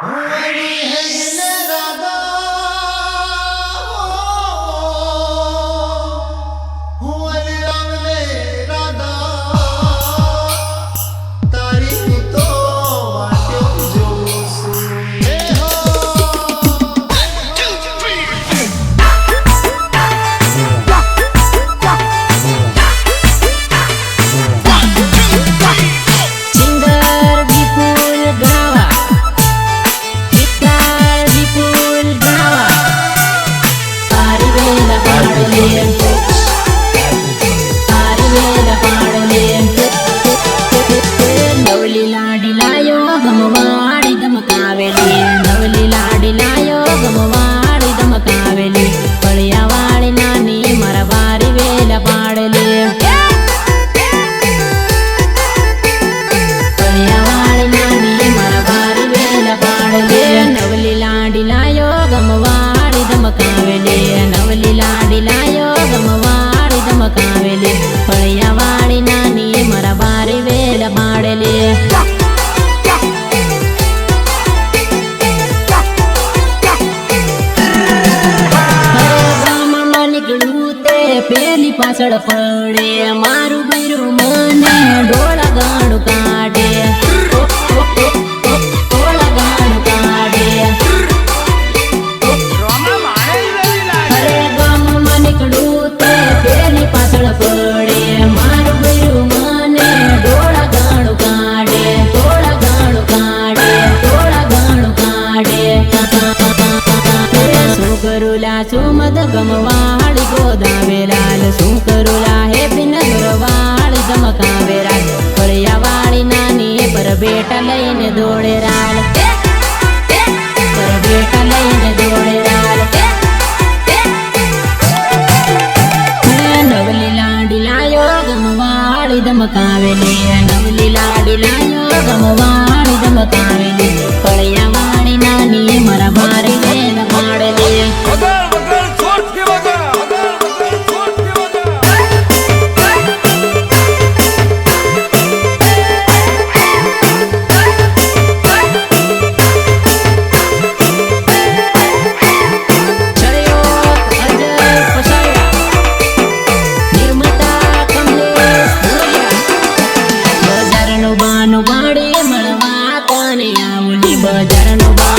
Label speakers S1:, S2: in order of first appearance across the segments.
S1: Hare Krishna. પેલી પાછળ પડે. મારું બીરું મને ડોળા ગાડું કાઢે. ડોળા ગાડું તે પેલી પાછળ પડે. મારું બીરું મને ડોળા કાઢે. ડોળા ગમવા डोळे राणी but I don't know why.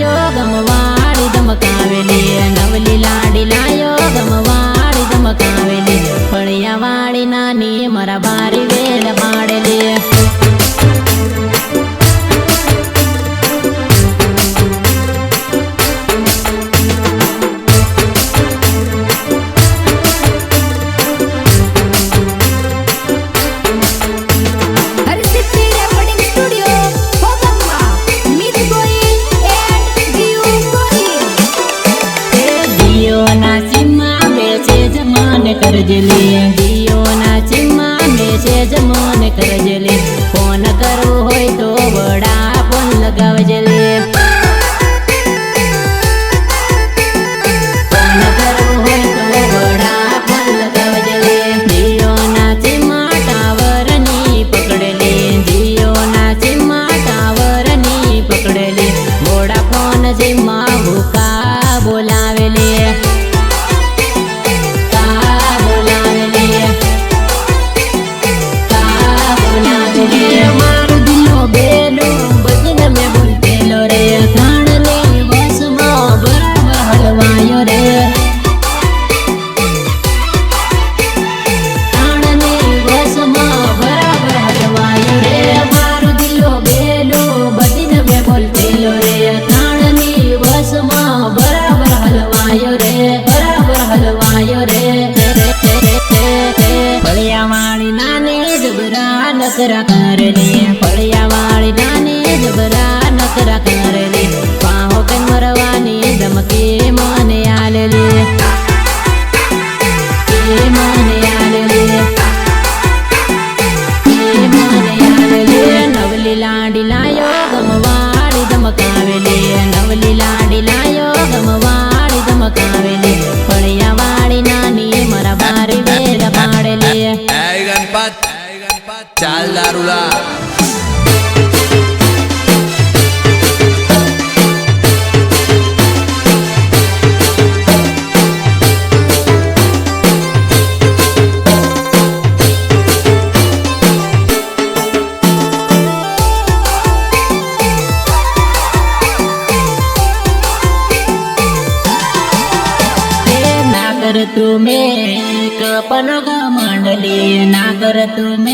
S1: લાયો ગમવાળી નવલી લાડી લાયો ગમવાળી ધમકાવેલી ફળિયા વાળી નાની Aldarula तुम्ही कपन ग मांडले नागर तुम्ही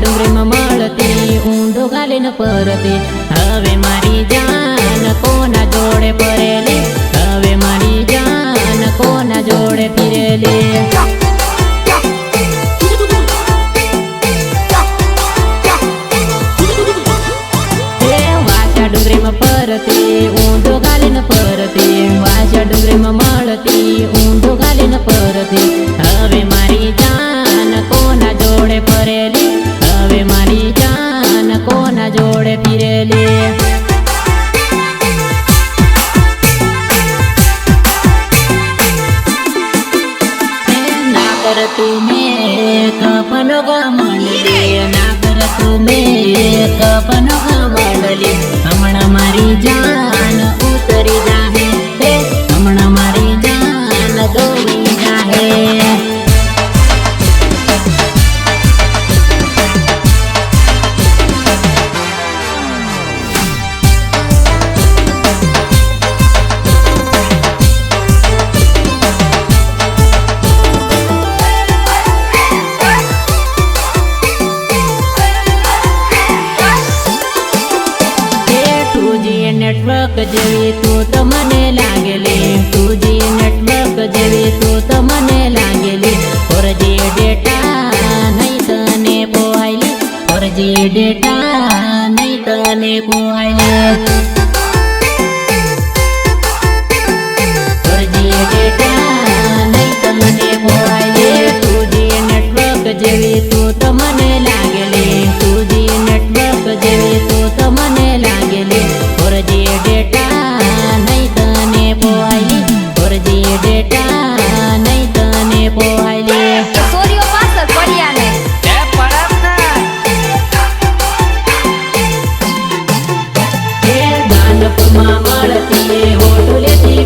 S1: ડુંગરીમાં મળતી ઊંધો ગાલીને પરતી. હવે મારી જાન કોના જોડે પરેલી હવે મારી જાન કોના જોડે ફિરેલી? कर तू मेकअप लोग मांडली ना कर तू मेकअप लोग मांडली હમણાં મારી જાન ઉતરી જાય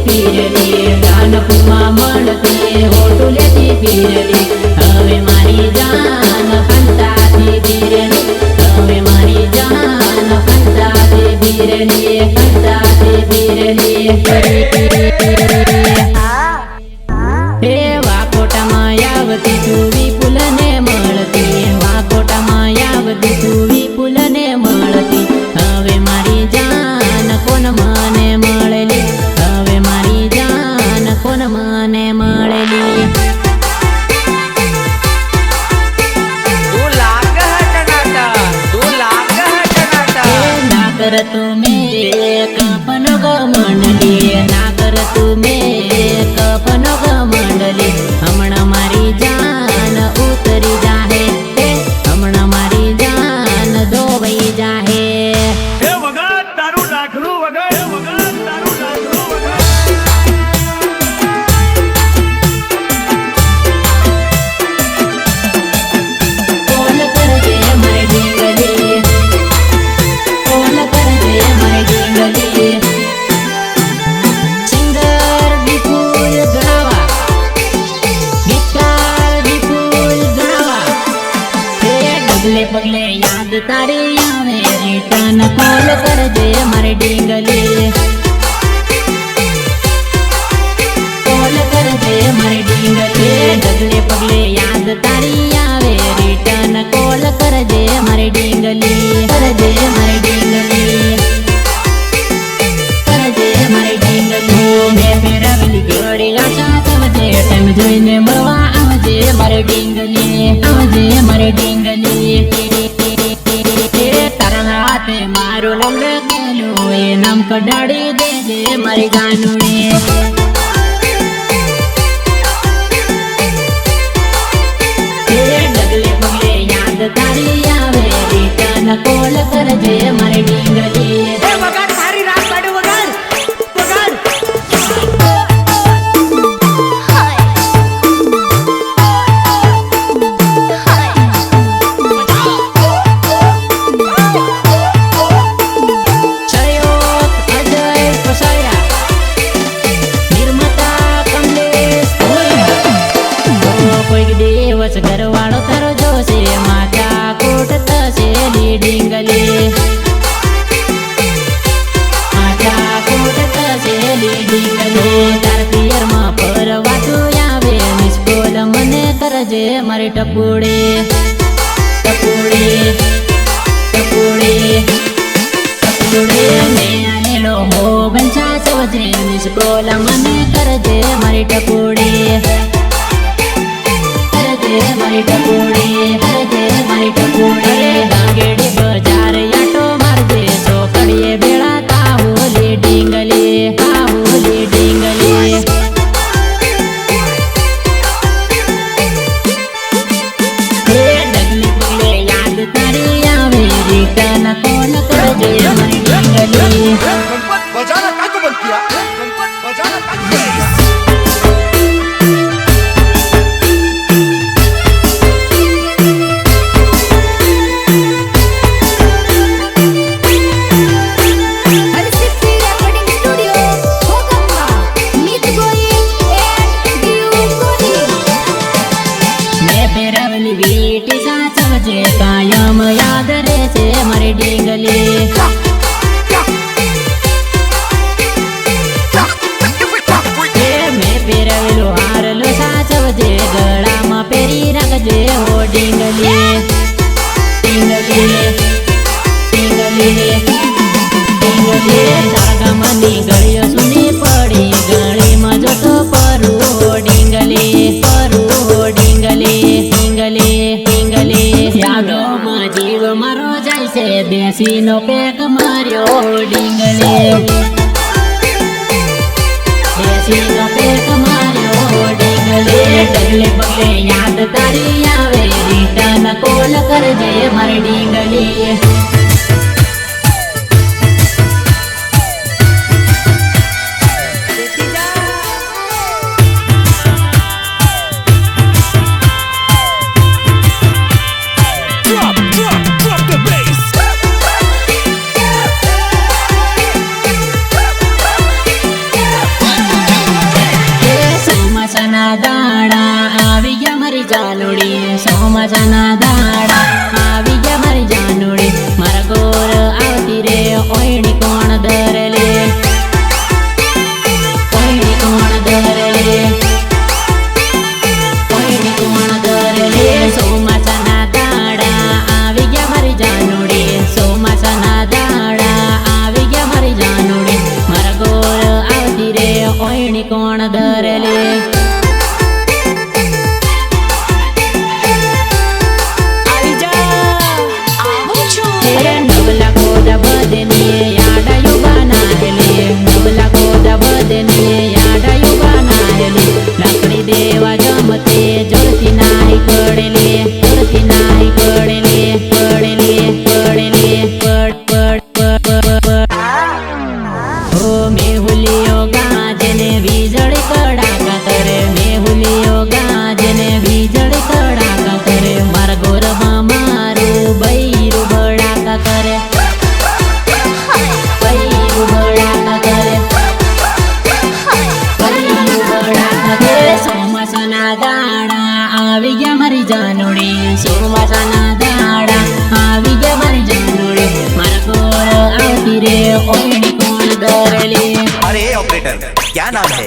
S1: Pire, pire, gana kumama Bharat યાદ તારી આવે રિટર્ન કોલ કરજે મારે ડીંગલી કોલ કરજે મારે ડીંગલી ડગલે પગલે યાદ તારી આવે રિટર્ન કોલ કરજે મારે ડીંગલી કરજે મારે ડીંગલી કરજે મારે ડીંગલી મેં ફેરવેલી ઘડી આશા સમજે ટાઈમ જોઈને મળવા આવજે મારે ડીંગલી આવજે મારે ડીંગલી કડાડી દેજે મારી ગાનુડી છે મારી ટપુડી. ટપુડી ટપુડી ટપુડી. મેં લો હો બંછા સોજે મિસ કોલ મને કરજે મારી ટપુડી. કરજે મારી ટપુડી, કરજે મારી ટપુડી. ગાંગેડી બજા बजाना काको बनती है बजाना काको કોઈ કોણ ધરલે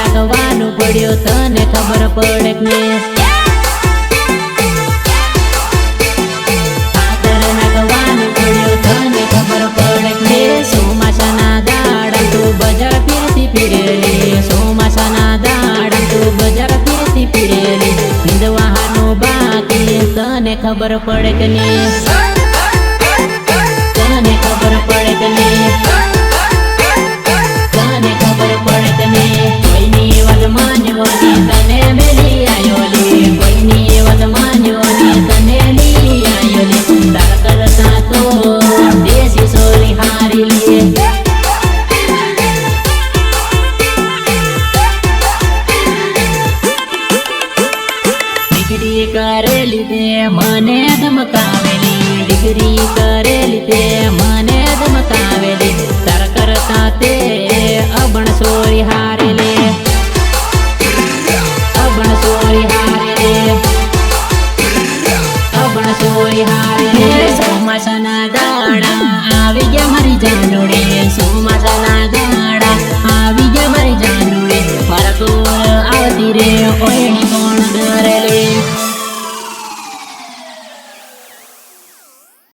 S1: રાખવાનું પડ્યો, તને ખબર પડે ને આદર ખબર પડે ને સોમાસાના દાડા તું બજાર ફેરતી પીરેલી સોમાસાના દાડા તું બજાર ફેરતી પીરેલી નિંદવાહાનો બાકી, તને ખબર પડે ને